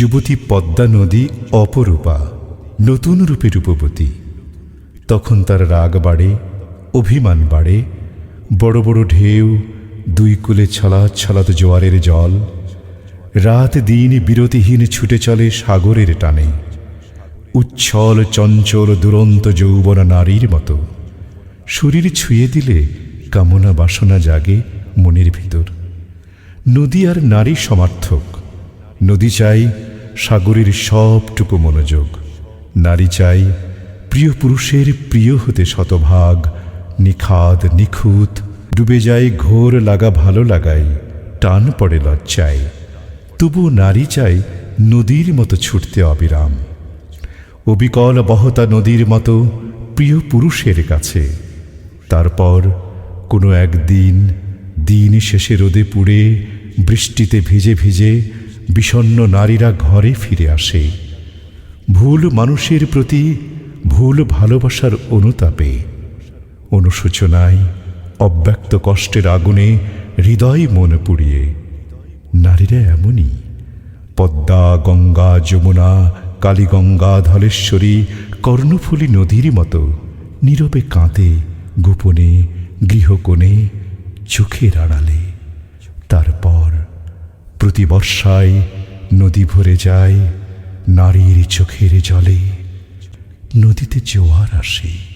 যুবতী পদ্মা নদী অপরূপা, নতুন রূপে রূপবতী। তখন তার রাগ বাড়ে, অভিমান বাড়ে, বড় বড় ঢেউ, দুই কুলে ছলা ছলাত জোয়ারের জল, রাত দিন বিরতিহীন ছুটে চলে সাগরের টানে, উচ্ছল চঞ্চল দুরন্ত যৌবন নারীর মতো। শরীর ছুঁয়ে দিলে কামনা বাসনা জাগে মনের ভিতর। নদী আর নারী সমার্থক, নদী চাই সাগরের সবটুকু মনোযোগ। নারী চাই প্রিয় পুরুষের প্রিয় হতে শতভাগ। নিখাদ, নিখুঁত, ডুবে যায় ঘোর লাগা, ভালো লাগাই, টান পড়ে লজ্জায়। তবু নারী চাই নদীর মতো ছুটতে অবিরাম। অবিকল বহতা নদীর মতো প্রিয় পুরুষের কাছে। তারপর কোনো একদিন, দিন শেষে রোদে পুড়ে, বৃষ্টিতে ভিজে ভিজে বিষণ্ন নারীরা ঘরে ফিরে আসে। ভুল মানুষের প্রতি ভুল ভালোবাসার অনুতাপে। অনুশোচনায় অব্যক্ত কষ্টের আগুনে হৃদয় মন পুড়িয়ে। নারীরা এমনই। পদ্মা, গঙ্গা, যমুনা, কালীগঙ্গা, ধলেশ্বরী, কর্ণফুলী নদীর মতো নীরবে কাঁদে গোপনে, গৃহকোণে, চোখের আড়ালে। প্রতি বর্ষায় নদী ভরে যায় নারীর চোখের জলে নদীতে জোয়ার আসে।